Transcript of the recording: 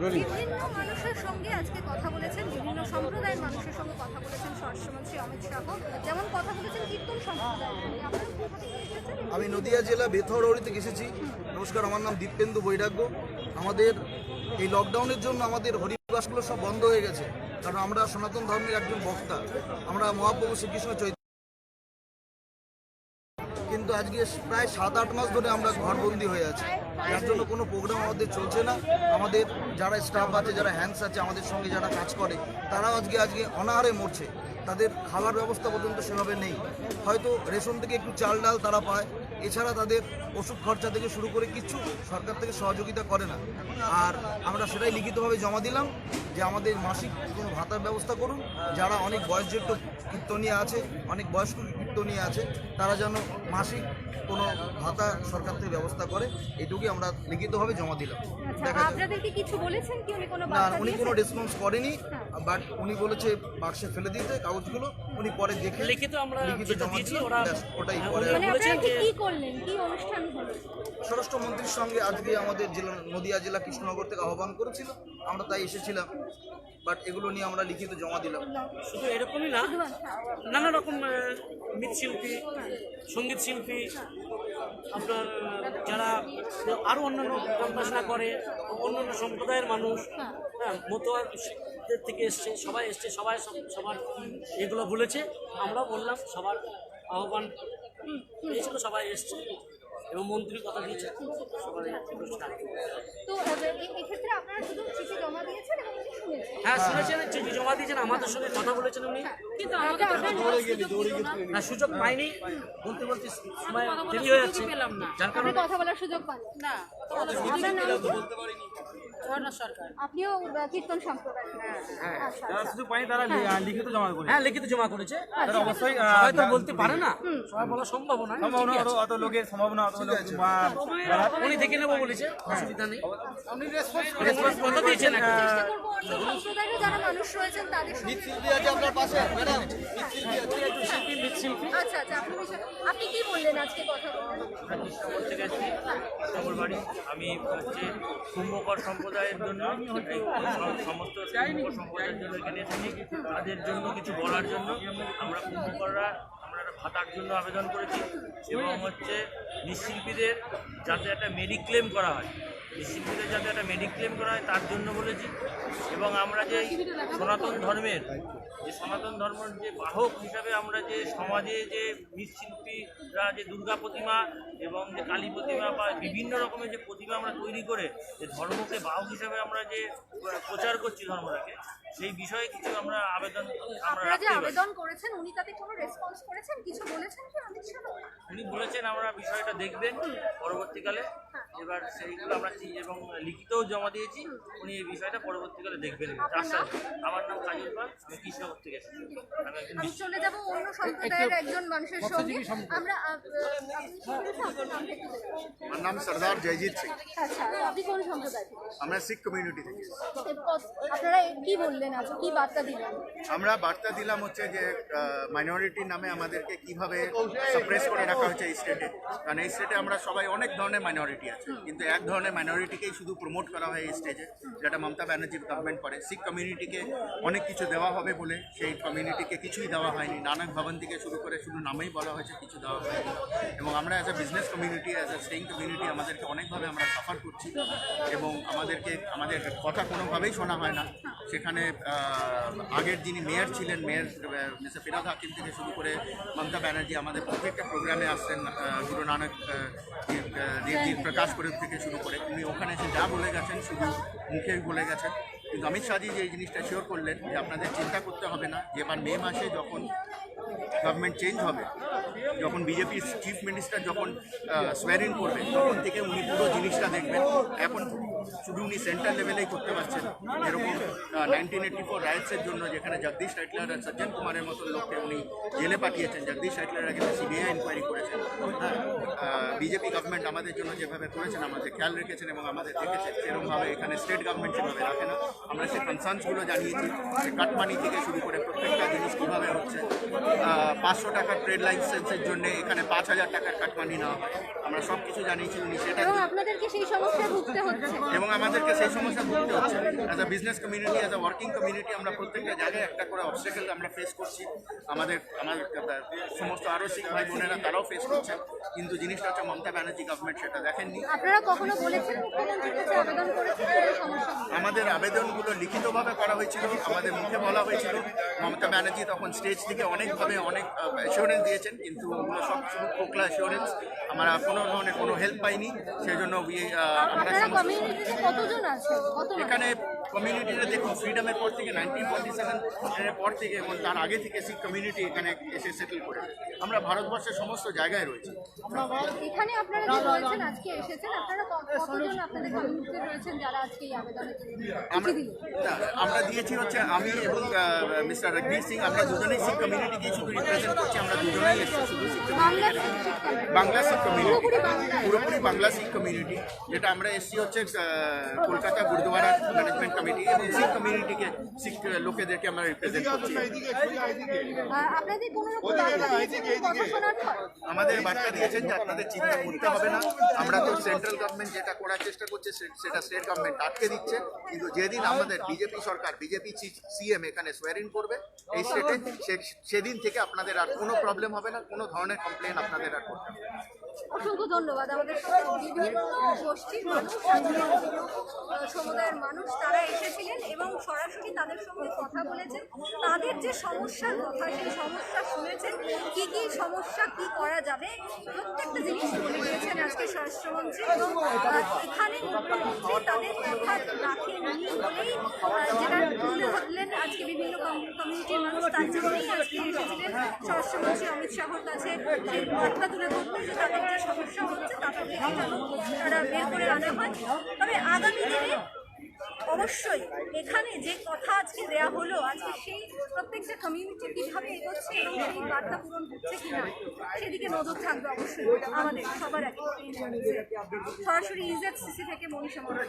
বিভিন্ন মানুষের সঙ্গে আজকে কথা বলেছেন বিভিন্ন সম্প্রদায়ের মানুষের সঙ্গে কথা বলেছেন স্বরাষ্ট্রমন্ত্রী অমিত শাহ। যেমন কথা বলেছেন কীর্তন? আমি নদিয়া জেলা বেথরৌড়ি থেকে এসেছি। নমস্কার আমার নাম দীপেন্দু বৈরাগ্য। আমাদের এই লকডাউনের জন্য আমাদের হরিবাসগুলো সব বন্ধ হয়ে গেছে। কারণ আমরা সনাতন ধর্মের একজন বক্তা। আমরা মহাপ্রভু শ্রীকৃষ্ণ চৈতন্য কিন্তু আজকে প্রায় সাত আট মাস ধরে আমরা ঘরবন্দি হয়ে আছি। যার জন্য কোনো প্রোগ্রাম আমাদের চলছে না। আমাদের যারা স্টাফ আছে, যারা হ্যান্ডস আছে, আমাদের সঙ্গে যারা কাজ করে, তারাও আজকে আজকে অনাহারে মরছে। তাদের খাবার ব্যবস্থা পর্যন্ত সেভাবে নেই। হয়তো রেশন থেকে একটু চাল ডাল তারা পায়। এছাড়া তাদের ওষুধ খরচা থেকে শুরু করে কিছু সরকার থেকে সহযোগিতা করে না। আর আমরা সেটাই লিখিতভাবে জমা দিলাম যে আমাদের মাসিক কোনো ভাতার ব্যবস্থা করুন। যারা অনেক বয়োজ্যেষ্ঠ কীর্তনীয় আছে, অনেক বয়স্ক কীর্তনীয় আছে তারা যেন মাসিক কোনো ভাতা সরকার থেকে ব্যবস্থা করে এটুকুই আমরা লিখিতভাবে জমা দিলাম। আচ্ছা দেখা যাক। আপনাদেরকে কিছু বলেছেন কি? উনি কোনো না উনি কোনো রেসপন্স করেনি বাট উনি বলেছে বাক্সে ফেলে দিতে কাগজগুলো উনি পরে দেখে লিখিত আমরা লিখিত জমা দিয়েছি ওরা ওটাই হ্যাঁ, পরে মানে বলেছেন আপনারা যে কি করলেন? কি অনুষ্ঠান হলো? স্বরাষ্ট্রমন্ত্রীর সঙ্গে আজকে আমাদের জেলা নদিয়া জেলা কৃষ্ণনগর থেকে আহ্বান করেছিল আমরা তাই এসেছিলাম। বাট এগুলো নিয়ে আমরা লিখিত জমা দিলাম। শুধু এরকমই না নানা রকম মৃৎশিল্পী সংগীত শিল্পী আপনার যারা আরও অন্যান্য বাজনা করে অন্যান্য সম্প্রদায়ের মানুষ হ্যাঁ মতোয়ারদের থেকে এসছে সবাই এসছে সবাই সবার এগুলো বলেছে আমরাও বললাম সবার আহ্বান এসেছিল সবাই এসছে এবং মন্ত্রী কথা দিয়েছে সবাই তো এক্ষেত্রে আপনারা শুধু চিঠি জমা দিয়েছেন হ্যাঁ শুনেছেন? চিঠি জমা দিয়েছেন। আমাদের সঙ্গে কথা বলেছেন উনি। কিন্তু আমাদের না সুযোগ পাইনি। বলতে বলতে সময় দেরি হয়ে যাচ্ছে। যার কারণে কথা বলার সুযোগ পান। না আপনার নাম কি? আপনিও কীর্তন সম্প্রদায় আচ্ছা যারা আচ্ছা। সুযোগ পায়নি তারা লিখিত জমা করে হ্যাঁ লিখিত জমা করেছে। তারা অবশ্যই আহ, সবাই তো বলতে পারে না। সবাই বলা সম্ভব না সম্ভাবনা অত অত লোকের সম্ভাবনা অত লোক উনি দেখে নেব বলেছে অসুবিধা নেই। রেসপন্স কথা দিয়েছেন যারা মানুষ রয়েছেন তাদের সঙ্গে আচ্ছা আচ্ছা আপনি আপনি কি বললেন আজকে কথা বললেন আমি হচ্ছে কুম্ভকর সম্প্রদায়ের জন্য সমস্ত সম্প্রদায়ের জন্য এখানে এসেছি। তাদের জন্য কিছু বলার জন্য আমরা কুম্ভকররা আমরা ভাতার জন্য আবেদন করেছি এবং হচ্ছে নিঃশিল্পীদের যাতে একটা মেডিক্লেম করা হয়। নিঃশিল্পীদের যাতে একটা মেডিক্লেম করা হয় তার জন্য বলেছি। এবং আমরা যে সনাতন ধর্মের যে সনাতন ধর্মের যে বাহক হিসাবে আমরা যে সমাজে যে মৃৎশিল্পীরা যে দুর্গা প্রতিমা এবং যে কালী প্রতিমা বা বিভিন্ন রকমের যে প্রতিমা আমরা তৈরি করে যে ধর্মকে বাহক হিসাবে আমরা যে প্রচার করছি ধর্মটাকে সেই বিষয়ে কিছু আমরা আবেদন আপনারা যে রাখতে আবেদন করেছেন উনি তাতে কোনো রেসপন্স করেছেন? কিছু বলেছেন কি অমিত উনি বলেছেন আমরা বিষয়টা দেখবেন পরবর্তীকালে। এবার সেইগুলো আমরা চি- এবং লিখিতও জমা দিয়েছি। উনি এই বিষয়টা পরবর্তীকালে দেখবেন। আমার নাম কাজল পাল। আমি কৃষ্ণনগর থেকে এসেছি। আমি একজন চলে যাব অন্য সম্প্রদায়ের একজন মানুষের সঙ্গে। আমরা। আমার নাম সর্দার জয়জিৎ সিং। আচ্ছা আপনি কোন সম্প্রদায় আমরা শিখ কমিউনিটি থেকে আপনারা কি বললেন আজ? কি বার্তা দিলেন? আমরা বার্তা দিলাম হচ্ছে যে মাইনরিটির নামে আমাদেরকে কীভাবে সাপ্রেস করে রাখা হয়েছে এই স্টেটে কারণ এই স্টেটে আমরা সবাই অনেক ধরনের মাইনরিটি আছে। কিন্তু এক ধরনের মাইনরিটিকেই শুধু প্রমোট করা হয় এই স্টেজে যেটা মমতা ব্যানার্জির গভর্নমেন্ট করে। শিখ কমিউনিটিকে অনেক কিছু দেওয়া হবে বলে সেই কমিউনিটিকে কিছুই দেওয়া হয়নি। নানক ভবন থেকে শুরু করে শুধু নামেই বলা হয়েছে, কিছু দেওয়া হয়নি। এবং আমরা as a business community as a staying community আমাদেরকে অনেকভাবে আমরা সাফার করছি। এবং আমাদেরকে, আমাদের কথা কোনোভাবেই শোনা হয় না। সেখানে আগের যিনি মেয়র ছিলেন মেয়র মিস্টার ফিরাদ হাকিম থেকে শুরু করে মমতা ব্যানার্জি আমাদের প্রত্যেকটা প্রোগ্রামে আসছেন গুরু নানক দেবজির প্রকাশ করে থেকে শুরু করে। উনি ওখানে এসে যা বলে গেছেন শুধু মুখে বলে গেছেন। কিন্তু অমিত শাহজি যে এই জিনিসটা শিওর করলেন যে আপনাদের চিন্তা করতে হবে না যে এবার মে মাসে যখন গভর্নমেন্ট চেঞ্জ হবে যখন বিজেপির চিফ মিনিস্টার যখন সোয়ারিন করবেন তখন থেকে উনি পুরো জিনিসটা দেখবেন। এখন শুধু উনি সেন্ট্রাল লেভেলেই করতে পারছেন। এরকম নাইনটিন এইটি ফোর রাইটসের জন্য যেখানে জগদীশ টাইটলার আর সজ্জন কুমারের মতন লোককে উনি জেলে পাঠিয়েছেন, জগদীশ টাইটলার আগে সিবিআই ইনকোয়ারি করেছেন। হ্যাঁ বিজেপি গভর্নমেন্ট আমাদের জন্য যেভাবে করেছেন, আমাদের খেয়াল রেখেছেন এবং আমাদের দেখেছেন, সেরকমভাবে এখানে স্টেট গভর্নমেন্ট সেভাবে রাখে না। আমরা সেই কনসার্নসগুলো জানিয়েছি কাটমানি থেকে শুরু করে প্রত্যেকটা জিনিস কীভাবে হচ্ছে। পাঁচশো টাকার ট্রেড লাইসেন্সের জন্য এখানে পাঁচ হাজার টাকার কাটমানি নেওয়া হয়। আমরা সব কিছু জানিয়েছি উনি সেটা আপনাদেরকে সেই সমস্যায় ভুগতে হচ্ছে। এবং আমাদেরকে সেই সমস্যা ভুগতে হচ্ছে। As a business community as a working community আমরা প্রত্যেকটা জায়গায় একটা করে অবস্টেকেল আমরা ফেস করছি। আমাদের, আমার সমস্ত আরও শিখ ভাই বোনেরা তারাও ফেস করছেন। কিন্তু জিনিসটা হচ্ছে মমতা ব্যানার্জি গভর্নমেন্ট সেটা দেখেননি। আপনারা কখনো বলেছেন মুখ্যমন্ত্রীর কাছে আবেদন করেছেন। আমাদের আবেদনগুলো লিখিতভাবে করা হয়েছিল আমাদের মুখে বলা হয়েছিল। মমতা ব্যানার্জি তখন স্টেজ থেকে অনেকভাবে অনেক অ্যাসিওরেন্স দিয়েছেন কিন্তু ওগুলো সব শুধু খোকলা অ্যাসিওরেন্স আমরা কোনো ধরনের কোনো হেল্প পাইনি সেই জন্য? এখানে কমিউনিটিতে দেখুন ফ্রিডমের পর থেকে নাইনটিন ফর্টি সেভেন এর পর থেকে এবং তার আগে থেকে শিখ কমিউনিটি এখানে এসে সেটেল করে আমরা ভারতবর্ষের সমস্ত জায়গায় রয়েছি। এখানে আপনারা যে রয়েছেন আজকে এসেছেন আপনারা কতজন আপনাদের কমিউনিটিতে রয়েছেন যারা আজকে এই আবেদনে আমরা দিয়েছি হচ্ছে আমি এবং মিস্টার রঘবীর সিং আমরা দুজনেই শিখ কমিউনিটিকে শুধু রিপ্রেজেন্ট করছি আমরা দুজনেই এসেছি শুধু শিখ বাংলা শিখ কমিউনিটি পুরোপুরি বাংলা। শিখ কমিউনিটি যেটা আমরা এসেছি হচ্ছে কলকাতা গুরুদুয়ারা ম্যানেজমেন্ট কমিটি এবং শিখ কমিউনিটিকে শিখ লোকেদেরকে আমরা রিপ্রেজেন্ট করছি। আপনাদের কোনো রকম আমাদের বার্তা দিয়েছেন যে আপনাদের চিন্তা করতে হবে না। আমরা তো সেন্ট্রাল গভর্নমেন্ট যেটা করার চেষ্টা করছে সেটা স্টেট গভর্নমেন্ট আটকে দিচ্ছে। কিন্তু যেদিন আমাদের বিজেপি সরকার বিজেপি সিএম এখানে সোয়ারিন করবে এই স্টেটে সেদিন থেকে আপনাদের আর কোনো প্রবলেম হবে না কোনো ধরনের কমপ্লেন আপনাদের আর করতে হবে না। অসংখ্য ধন্যবাদ। আমাদের বিভিন্ন গোষ্ঠীর মানুষ সমুদায়ের মানুষ, তারা এসেছিলেন এবং সরাসরি তাদের সঙ্গে কথা বলেছেন। তাদের যে সমস্যার কথা, সেই সমস্যা শুনেছেন, কি কি সমস্যা, কি করা যাবে, প্রত্যেকটা জিনিস বলে দিয়েছেন আজকে স্বরাষ্ট্রমন্ত্রী। এবং এখানে মুখ্যমন্ত্রী তাদের কথা রাখেননি বলেই যেটা তুলে ধরলেন আজকে বিভিন্ন কমিউনিটির মানুষ, তার জন্যই আজকে এসেছিলেন। স্বরাষ্ট্রমন্ত্রী অমিত শাহর কাছে সেই বার্তা তুলে ধরতে যে তাদের যে সমস্যা হচ্ছে তাদেরকে তারা বের করে আনা হয়। তবে আগামী দিনে অবশ্যই এখানে যে কথা আজকে দেয়া হলো, আজকে সেই প্রত্যেকটা কমিউনিটি কীভাবে এগোচ্ছে এবং সেই বার্তা পূরণ হচ্ছে কিনা, সেদিকে নজর থাকবে অবশ্যই আমাদের সবার আগে সরাসরি ইজেড সিসি থেকে মনীষা মন্ডল